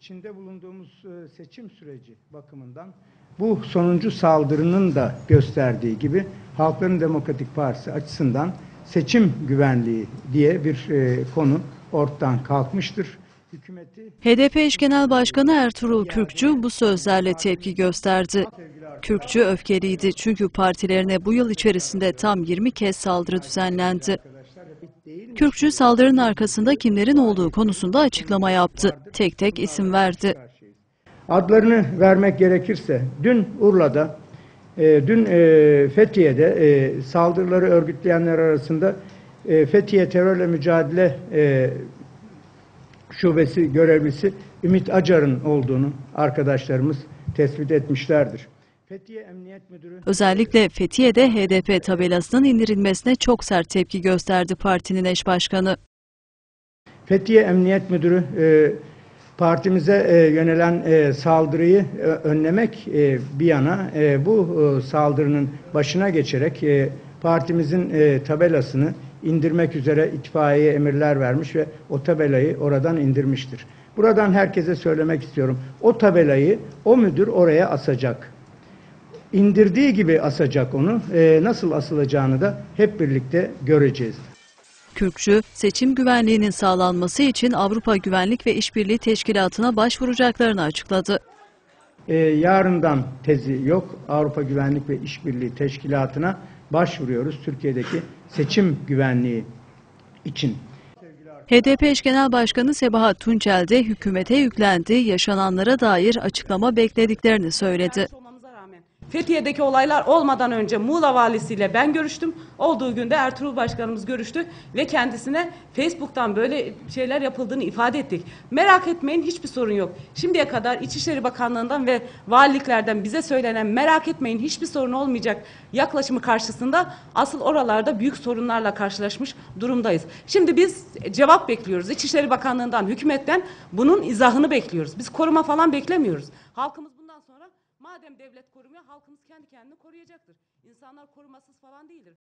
içinde bulunduğumuz e, seçim süreci bakımından bu sonuncu saldırının da gösterdiği gibi Halkların Demokratik Partisi açısından seçim güvenliği diye bir e, konu ortadan kalkmıştır. HDP eş genel başkanı Ertuğrul Kürkçü bu sözlerle tepki gösterdi. Kürkçü öfkeliydi çünkü partilerine bu yıl içerisinde tam 20 kez saldırı düzenlendi. Kürkçü saldırının arkasında kimlerin olduğu konusunda açıklama yaptı. Tek tek isim verdi. Adlarını vermek gerekirse dün Urla'da, e, dün e, Fethiye'de e, saldırıları örgütleyenler arasında e, Fethiye Terörle Mücadele e, Şubesi görevlisi Ümit Acar'ın olduğunu arkadaşlarımız tespit etmişlerdir. Fethiye Emniyet Müdürü Özellikle Fethiye'de HDP tabelasının indirilmesine çok sert tepki gösterdi partinin eş başkanı. Fethiye Emniyet Müdürü e, partimize e, yönelen e, saldırıyı e, önlemek e, bir yana e, bu e, saldırının başına geçerek e, partimizin e, tabelasını indirmek üzere itfaiye emirler vermiş ve o tabelayı oradan indirmiştir. Buradan herkese söylemek istiyorum. O tabelayı o müdür oraya asacak. İndirdiği gibi asacak onu. E, nasıl asılacağını da hep birlikte göreceğiz. Kürkçü, seçim güvenliğinin sağlanması için Avrupa Güvenlik ve İşbirliği Teşkilatı'na başvuracaklarını açıkladı. Ee, yarından tezi yok. Avrupa Güvenlik ve İşbirliği Teşkilatı'na başvuruyoruz Türkiye'deki seçim güvenliği için. HDP eş genel başkanı Sebahat Tunçel de hükümete yüklendi, yaşananlara dair açıklama beklediklerini söyledi. Fethiye'deki olaylar olmadan önce Muğla valisiyle ben görüştüm. Olduğu günde Ertuğrul Başkanımız görüştü ve kendisine Facebook'tan böyle şeyler yapıldığını ifade ettik. Merak etmeyin hiçbir sorun yok. Şimdiye kadar İçişleri Bakanlığı'ndan ve valiliklerden bize söylenen merak etmeyin hiçbir sorun olmayacak yaklaşımı karşısında asıl oralarda büyük sorunlarla karşılaşmış durumdayız. Şimdi biz cevap bekliyoruz. İçişleri Bakanlığı'ndan, hükümetten bunun izahını bekliyoruz. Biz koruma falan beklemiyoruz. Halkımız madem devlet korumuyor halkımız kendi kendini koruyacaktır. İnsanlar korumasız falan değildir.